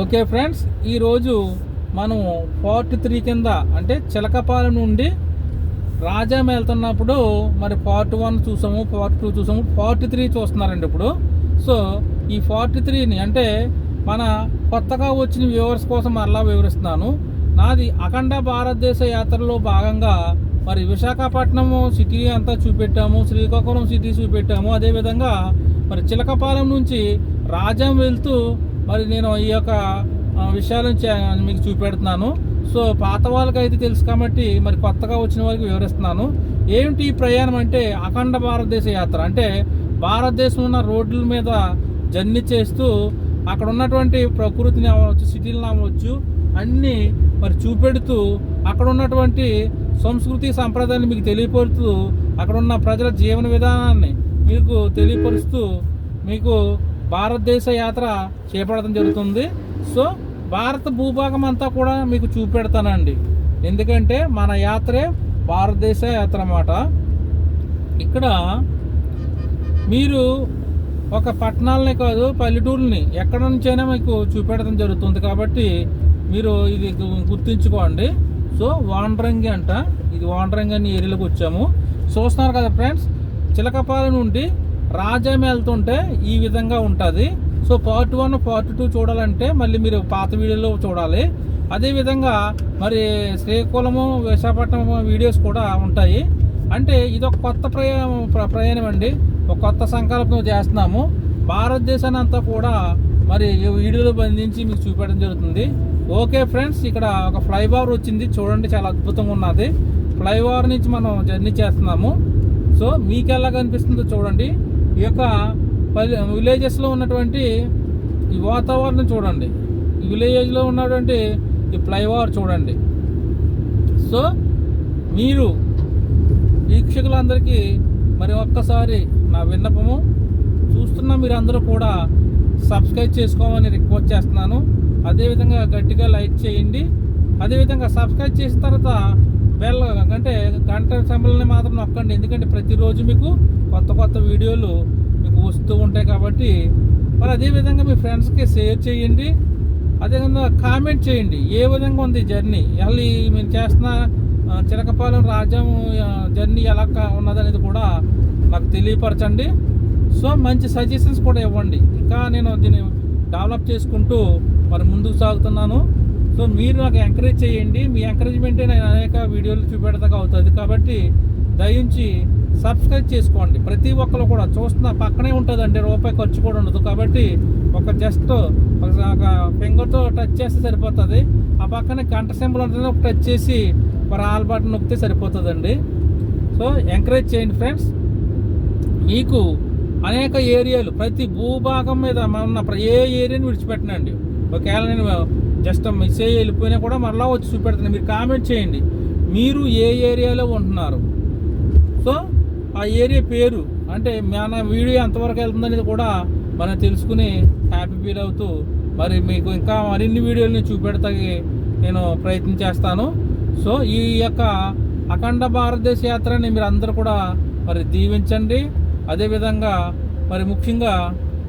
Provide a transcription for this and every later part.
Okay friends ఈరోజు మనం forty three కింద అంటే చిలకపాలెం నుండి రాజాం వెళ్తున్నప్పుడు మరి పార్ట్ వన్ చూసాము పార్ట్ టూ చూసాము ఫార్టీ త్రీ చూస్తున్నారండి ఇప్పుడు. సో ఈ ఫార్టీ త్రీని అంటే మన కొత్తగా వచ్చిన వ్యూవర్స్ కోసం మరలా వివరిస్తున్నాను. నాది అఖండ భారతదేశ యాత్రలో భాగంగా మరి విశాఖపట్నం సిటీ అంతా చూపెట్టాము శ్రీకాకుళం సిటీ చూపెట్టాము. అదేవిధంగా మరి చిలకపాలెం నుంచి రాజాం వెళ్తూ మరి నేను ఈ యొక్క విషయాలను చే- మీకు చూపెడుతున్నాను. సో పాత వాళ్ళకి అయితే తెలుసు కాబట్టి మరి కొత్తగా వచ్చిన వారికి వివరిస్తున్నాను. ఏమిటి ఈ ప్రయాణం అంటే అఖండ భారతదేశ యాత్ర? అంటే భారతదేశం ఉన్న రోడ్ల మీద జర్నీ చేస్తూ అక్కడ ఉన్నటువంటి ప్రకృతిని అవ్వచ్చు సిటీలను అవ్వచ్చు అన్నీ మరి చూపెడుతూ అక్కడ ఉన్నటువంటి సంస్కృతి సంప్రదాయాన్ని మీకు తెలియపరుస్తూ అక్కడ ఉన్న ప్రజల జీవన విధానాన్ని మీకు తెలియపరుస్తూ మీకు భారతదేశ యాత్ర చేపడటం జరుగుతుంది. సో భారత భూభాగం అంతా కూడా మీకు చూపెడతానండి. ఎందుకంటే మన యాత్రే భారతదేశ యాత్ర అన్నమాట. ఇక్కడ మీరు ఒక పట్టణాలనే కాదు పల్లెటూరుని ఎక్కడ నుంచైనా మీకు చూపెడటం జరుగుతుంది కాబట్టి మీరు ఇది గుర్తుంచుకోండి. సో వాండ్రంగి అంట. ఇది వాండ్రంగి అని ఏరియాలోకి వచ్చాము. చూస్తున్నారు కదా ఫ్రెండ్స్ చిలకపాలెం నుండి రాజాం వెళ్తుంటే ఈ విధంగా ఉంటుంది. So part one part two చూడాలంటే మళ్ళీ మీరు పాత వీడియోలో చూడాలి. అదేవిధంగా మరి శ్రీకాకుళము విశాఖపట్నం వీడియోస్ కూడా ఉంటాయి. అంటే ఇది ఒక కొత్త ప్రయాణం ప్ర- ప్రయాణం అండి. ఒక కొత్త సంకల్పం చేస్తున్నాము. భారతదేశాన్ని అంతా కూడా మరి వీడియోలు వీడియోలో బంధించి మీకు చూపించడం జరుగుతుంది. ఓకే ఫ్రెండ్స్ ఇక్కడ ఒక ఫ్లైఓవర్ వచ్చింది. చూడండి చాలా అద్భుతంగా ఉన్నది. ఫ్లైఓవర్ నుంచి మనం జర్నీ చేస్తున్నాము. సో మీకు ఎలా కనిపిస్తుందో చూడండి. ఈ యొక్క విలేజెస్లో ఉన్నటువంటి ఈ వాతావరణం చూడండి. ఈ విలేజ్లో ఉన్నటువంటి ఈ ఫ్లైఓవర్ చూడండి. సో మీరు వీక్షకులందరికీ మరి ఒక్కసారి నా విన్నపము చూస్తున్న మీరందరూ కూడా సబ్స్క్రైబ్ చేసుకోమని రిక్వెస్ట్ చేస్తున్నాను. అదేవిధంగా గట్టిగా లైక్ చేయండి. అదేవిధంగా సబ్స్క్రైబ్ చేసిన తర్వాత బెల్ అంటే గంట సింబల్ని మాత్రం నొక్కండి. ఎందుకంటే ప్రతిరోజు మీకు కొత్త కొత్త వీడియోలు మీకు వస్తూ ఉంటాయి కాబట్టి మరి అదేవిధంగా మీ ఫ్రెండ్స్కి షేర్ చేయండి. అదేవిధంగా కామెంట్ చేయండి. ఏ విధంగా ఉంది జర్నీ మళ్ళీ మేము చేస్తున్న చిలకపాలెం రాజ్యం జర్నీ ఎలా ఉన్నదనేది కూడా నాకు తెలియపరచండి. సో మంచి సజెషన్స్ కూడా ఇవ్వండి. ఇంకా నేను దీన్ని డెవలప్ చేసుకుంటూ మరి ముందుకు సాగుతున్నాను. సో మీరు నాకు ఎంకరేజ్ చేయండి. మీ ఎంకరేజ్మెంటే నేను అనేక వీడియోలు చూపెడతాగా అవుతుంది. కాబట్టి దయించి సబ్స్క్రైబ్ చేసుకోండి. ప్రతి ఒక్కరు కూడా చూస్తున్న పక్కనే ఉంటుందండి. రూపాయి ఖర్చు కూడా ఉండదు. కాబట్టి ఒక జస్ట్ ఒక ఫింగర్తో టచ్ చేస్తే సరిపోతుంది. ఆ పక్కనే గంట సింబల్ ఉంటుంది ఒక టచ్ చేసి మరి ఆల్ బటన్ నొక్కితే సరిపోతుందండి. సో ఎంకరేజ్ చేయండి ఫ్రెండ్స్ మీకు అనేక ఏరియాలు ప్రతి భూభాగం మీద మన ఏ ఏరియాని విడిచిపెట్టనండి. ఒకవేళ నేను జస్ట్ మిస్ అయ్యి వెళ్ళిపోయినా కూడా మరలా వచ్చి చూపెడుతుంది మీరు కామెంట్ చేయండి. మీరు ఏ ఏరియాలో ఉంటున్నారు? సో ఆ ఏరియా పేరు అంటే మన వీడియో ఎంతవరకు వెళ్తుందనేది కూడా మనం తెలుసుకుని హ్యాపీ ఫీల్ అవుతూ మరి మీకు ఇంకా మరిన్ని వీడియోలని చూపెడతాకి నేను ప్రయత్నం చేస్తాను. సో ఈ యొక్క అఖండ భారతదేశ యాత్రని మీరు అందరూ కూడా మరి దీవించండి. అదేవిధంగా మరి ముఖ్యంగా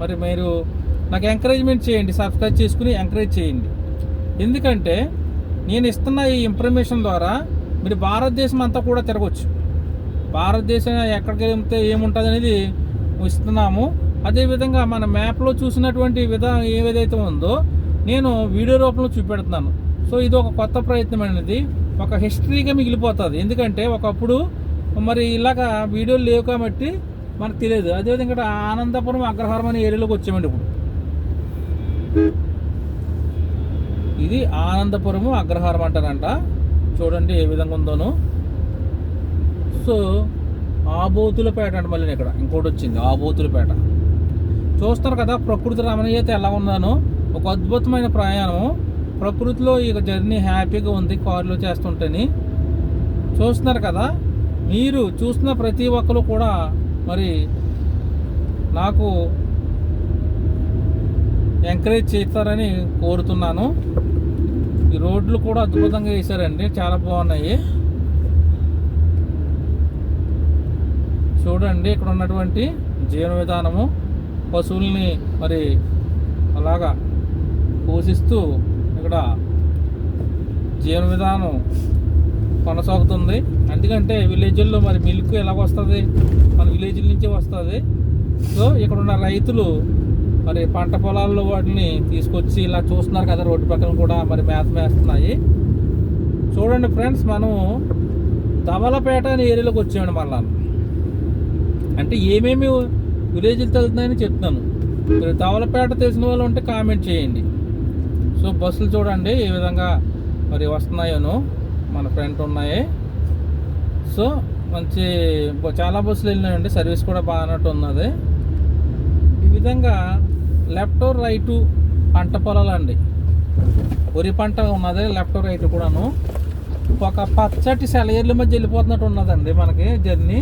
మరి మీరు నాకు ఎంకరేజ్మెంట్ చేయండి. సబ్స్క్రైబ్ చేసుకుని ఎంకరేజ్ చేయండి. ఎందుకంటే నేను ఇస్తున్న ఈ ఇన్ఫర్మేషన్ ద్వారా మీరు భారతదేశం అంతా కూడా తిరగవచ్చు భారతదేశం ఎక్కడికి వెళ్తే ఏముంటుంది అనేది ఇస్తున్నాము. అదేవిధంగా మన మ్యాప్లో చూసినటువంటి విధానం ఏదైతే ఉందో నేను వీడియో రూపంలో చూపెడుతున్నాను. సో ఇది ఒక కొత్త ప్రయత్నం అనేది ఒక హిస్టరీగా మిగిలిపోతుంది. ఎందుకంటే ఒకప్పుడు మరి ఇలాగా వీడియోలు లేవు కాబట్టి మనకు తెలియదు. అదేవిధంగా ఆనందపురం అగ్రహారం అనే ఏరియాలోకి వచ్చామండి ఇప్పుడు. ఇది ఆనందపురము అగ్రహారం అంటారంట. చూడండి ఏ విధంగా ఉందోనో. సో ఆబోతులపేట అంట మళ్ళీ ఇక్కడ. ఇంకోటి వచ్చింది ఆబోతులపేట. చూస్తారు కదా ప్రకృతి రమణీయత ఎలా ఉందానో. ఒక అద్భుతమైన ప్రయాణం ప్రకృతిలో ఈ జర్నీ హ్యాపీగా ఉంది కారులో చేస్తుంటేని. చూస్తున్నారు కదా మీరు చూస్తున్న ప్రతి ఒక్కరు కూడా మరి నాకు ఎంకరేజ్ చేస్తారని కోరుతున్నాను. ఈ రోడ్లు కూడా అద్భుతంగా వేశారండి. చాలా బాగున్నాయి. చూడండి ఇక్కడ ఉన్నటువంటి జీవన విధానము పశువుల్ని మరి అలాగా పోషిస్తూ ఇక్కడ జీవన విధానం కొనసాగుతుంది. ఎందుకంటే విలేజ్ల్లో మరి మిల్క్ ఎలా వస్తుంది మన విలేజ్ నుంచే వస్తుంది. సో ఇక్కడ ఉన్న రైతులు మరి పంట పొలాల్లో వాటిని తీసుకొచ్చి ఇలా చూస్తున్నారు కదా రోడ్డు పక్కన కూడా మరి మేత మేస్తున్నాయి. చూడండి ఫ్రెండ్స్ మనం ధవలపేట అనే ఏరియాలోకి వచ్చామండి మళ్ళా. అంటే ఏమేమి విలేజ్లు తగ్గుతున్నాయని చెప్తున్నాను. మీరు ధవలపేట తెలిసిన వాళ్ళు ఉంటే కామెంట్ చేయండి. సో బస్సులు చూడండి ఏ విధంగా మరి వస్తున్నాయోను. మన ఫ్రంట్ ఉన్నాయి. సో మంచి చాలా బస్సులు వెళ్ళినాయండి. సర్వీస్ కూడా బాగానట్టు ఉన్నది. విధంగా లెఫ్ట్ రైటు పంట పొలాలండి. వరి పంట ఉన్నది లెఫ్ట్ రైట్ కూడాను. ఒక పచ్చటి సెలయేర్ల మధ్య వెళ్ళిపోతున్నట్టు ఉన్నదండి మనకి జర్నీ.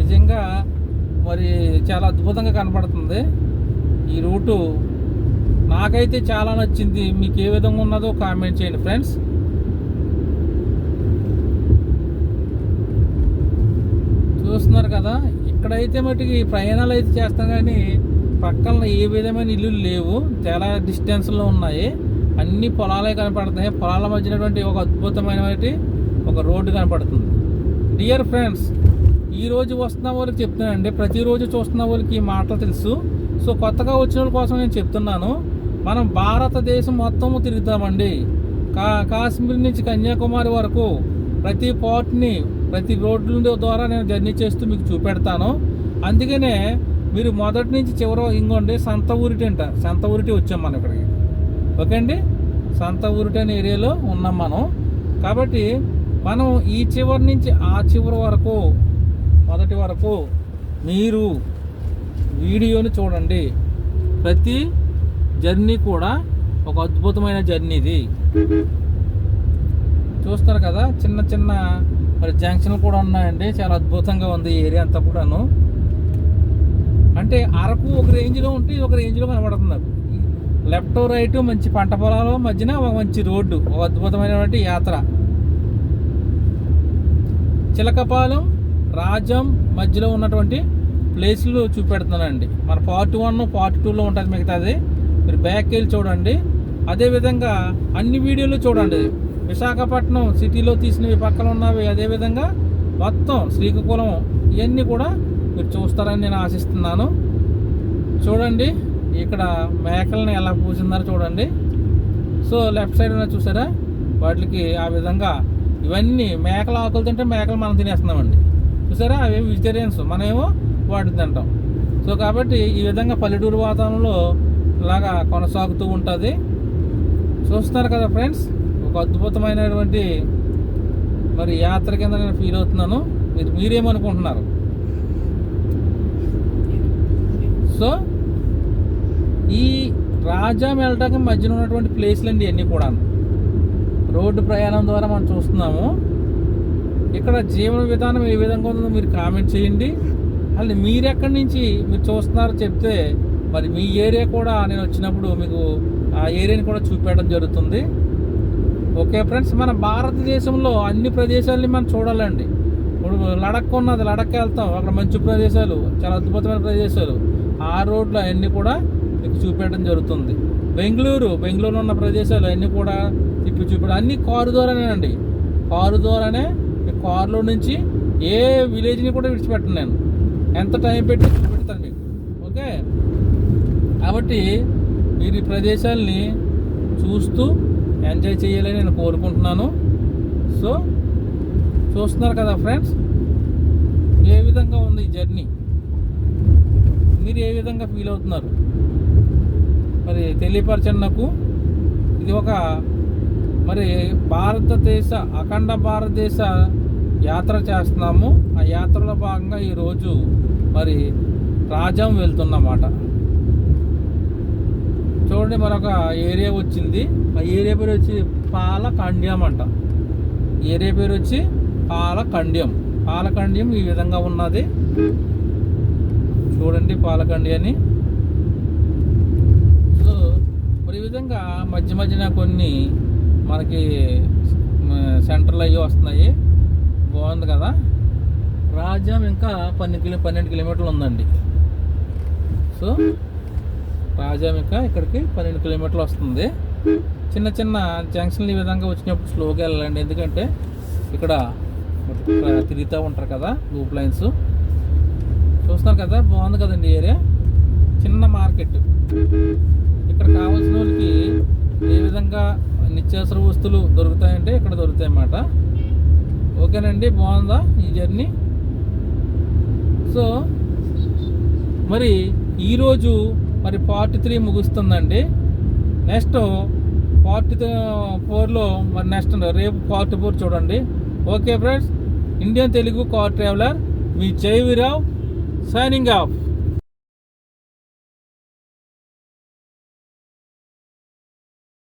నిజంగా మరి చాలా అద్భుతంగా కనపడుతుంది. ఈ రూటు నాకైతే చాలా నచ్చింది. మీకు ఏ విధంగా ఉన్నదో కామెంట్ చేయండి ఫ్రెండ్స్. చూస్తున్నారు కదా ఇక్కడైతే మటుకి ప్రయాణాలు అయితే చేస్తాం కానీ పక్కన ఏ విధమైన ఇల్లు లేవు. చాలా డిస్టెన్స్లో ఉన్నాయి. అన్ని పొలాలే కనపడుతున్నాయి. పొలాల మధ్యనటువంటి ఒక అద్భుతమైనటువంటి ఒక రోడ్డు కనపడుతుంది. డియర్ ఫ్రెండ్స్ ఈ రోజు వస్తున్న వాళ్ళకి చెప్తున్నానండి ప్రతిరోజు చూస్తున్న వాళ్ళకి ఈ మాటలు తెలుసు. సో కొత్తగా వచ్చిన వాళ్ళ కోసం నేను చెప్తున్నాను. మనం భారతదేశం మొత్తం తిరుగుతామండి. కా కాశ్మీర్ నుంచి కన్యాకుమారి వరకు ప్రతి పోర్ట్ని ప్రతి రోడ్ల ద్వారా నేను జర్నీ చేస్తూ మీకు చూపెడతాను. అందుకనే మీరు మొదటి నుంచి చివర ఇంకోండి సంత ఊరిటి అంట. సంత ఊరిటి వచ్చాం మనం ఇక్కడికి. ఓకే అండి? సంత ఊరిటి అనే ఏరియాలో ఉన్నాం మనం. కాబట్టి మనం ఈ చివరి నుంచి ఆ చివరి వరకు మొదటి వరకు మీరు వీడియోని చూడండి. ప్రతి జర్నీ కూడా ఒక అద్భుతమైన జర్నీ ఇది. చూస్తారు కదా చిన్న చిన్న మరి జంక్షన్లు కూడా ఉన్నాయండి. చాలా అద్భుతంగా ఉంది ఈ ఏరియా అంతా కూడాను. అంటే అరకు ఒక రేంజ్లో ఉంటే ఒక రేంజ్లో కనబడుతుంది నాకు. లెఫ్ట్ రైట్ మంచి పంట పొలాల మధ్యన ఒక మంచి రోడ్డు ఒక అద్భుతమైనటువంటి యాత్ర. చిలకపాలెం రాజం మధ్యలో ఉన్నటువంటి ప్లేస్లు చూపెడుతున్నానండి. మన పార్ట్ వన్ పార్ట్ టూలో ఉంటుంది మిగతాది. మీరు బ్యాక్ వెళ్ళి చూడండి. అదేవిధంగా అన్ని వీడియోలు చూడండి. విశాఖపట్నం సిటీలో తీసినవి పక్కన ఉన్నవి. అదేవిధంగా మొత్తం శ్రీకాకుళం ఇవన్నీ కూడా మీరు చూస్తారని నేను ఆశిస్తున్నాను. చూడండి ఇక్కడ మేకలను ఎలా పూసిందారో చూడండి. సో లెఫ్ట్ సైడ్ ఉన్న చూసారా? వాటికి ఆ విధంగా ఇవన్నీ మేకల ఆకులు తింటే మేకలు మనం తినేస్తున్నామండి. చూసారా? అవి వెజిటేరియన్స్ మనమేమో వాటిని తింటాం. సో కాబట్టి ఈ విధంగా పల్లెటూరు వాతావరణంలో ఇలాగా కొనసాగుతూ ఉంటుంది. చూస్తున్నారు కదా ఫ్రెండ్స్? ఒక అద్భుతమైనటువంటి మరి యాత్ర కింద నేను ఫీల్ అవుతున్నాను. మీరు మీరేమనుకుంటున్నారు? సో ఈ రాజా మెల్టాకి మధ్యన ఉన్నటువంటి ప్లేస్లు అండి ఇవన్నీ కూడా రోడ్డు ప్రయాణం ద్వారా మనం చూస్తున్నాము. ఇక్కడ జీవన విధానం ఏ విధంగా ఉందో మీరు కామెంట్ చేయండి. అసలు మీరు ఎక్కడి నుంచి మీరు చూస్తున్నారో చెప్తే మరి మీ ఏరియా కూడా నేను వచ్చినప్పుడు మీకు ఆ ఏరియాని కూడా చూపెట్టడం జరుగుతుంది. ఓకే ఫ్రెండ్స్ మన భారతదేశంలో అన్ని ప్రదేశాలని మనం చూడాలండి. ఇప్పుడు లడక్ ఉన్నది లడక్ వెళ్తాం. అక్కడ మంచి ప్రదేశాలు చాలా అద్భుతమైన ప్రదేశాలు. ఆ రోడ్లు అవన్నీ కూడా మీకు చూపెట్టడం జరుగుతుంది. బెంగళూరు బెంగళూరులో ఉన్న ప్రదేశాలు అన్నీ కూడా తిప్పి చూపించడం అన్ని కారు ద్వారానేనండి. కారు ద్వారానే కారులో నుంచి ఏ విలేజ్ని కూడా విడిచిపెట్టను నేను. ఎంత టైం పెట్టి చూపెడతాను మీకు. ఓకే? కాబట్టి మీరు ఈ ప్రదేశాల్ని చూస్తూ ఎంజాయ్ చేయాలని నేను కోరుకుంటున్నాను. సో చూస్తున్నారు కదా ఫ్రెండ్స్? ఏ విధంగా ఉంది ఈ జర్నీ? మీరు ఏ విధంగా ఫీల్ అవుతున్నారు? మరి తెలియపరచండి నాకు ఇది ఒక మరి భారతదేశ అఖండ భారతదేశ యాత్ర చేస్తున్నాము. ఆ యాత్రలో భాగంగా ఈరోజు మరి రాజం వెళ్తున్నమాట. చూడండి మరొక ఏరియా వచ్చింది. ఆ ఏరియా పేరు వచ్చి పాలకండ్యం అంట. ఏరియా పేరు వచ్చి పాలకండ్యం. పాలకండ్యం ఈ విధంగా ఉన్నది. చూడండి పాలకండి అని. సో మరి ఈ విధంగా మధ్య మధ్యన కొన్ని మనకి సెంటర్లు అవి వస్తున్నాయి. బాగుంది కదా? రాజ్యం ఇంకా పన్నెండు కిలో పన్నెండు కిలోమీటర్లు ఉందండి. సో రాజామిక ఇక్కడికి పన్నెండు కిలోమీటర్లు వస్తుంది. చిన్న చిన్న జంక్షన్లు ఈ విధంగా వచ్చినప్పుడు స్లోగా వెళ్ళాలండి. ఎందుకంటే ఇక్కడ ఇక్కడ తిరుగుతూ ఉంటారు కదా లూప్ లైన్స్. చూస్తారు కదా బాగుంది కదండి ఏరియా. చిన్న మార్కెట్. ఇక్కడ కావాల్సిన వాళ్ళకి ఏ విధంగా నిత్యావసర వస్తువులు దొరుకుతాయంటే ఇక్కడ దొరుకుతాయి అన్నమాట. ఓకేనండి బాగుందా ఈ జర్నీ? సో మరి ఈరోజు మరి పార్ట్ త్రీ ముగుస్తుందండి. నెక్స్ట్ పార్ట్ ఫోర్లో మరి నెక్స్ట్ రేపు పార్ట్ ఫోర్ చూడండి. Okay friends Indian Telugu car traveller మీ జయవిరావ్ signing off.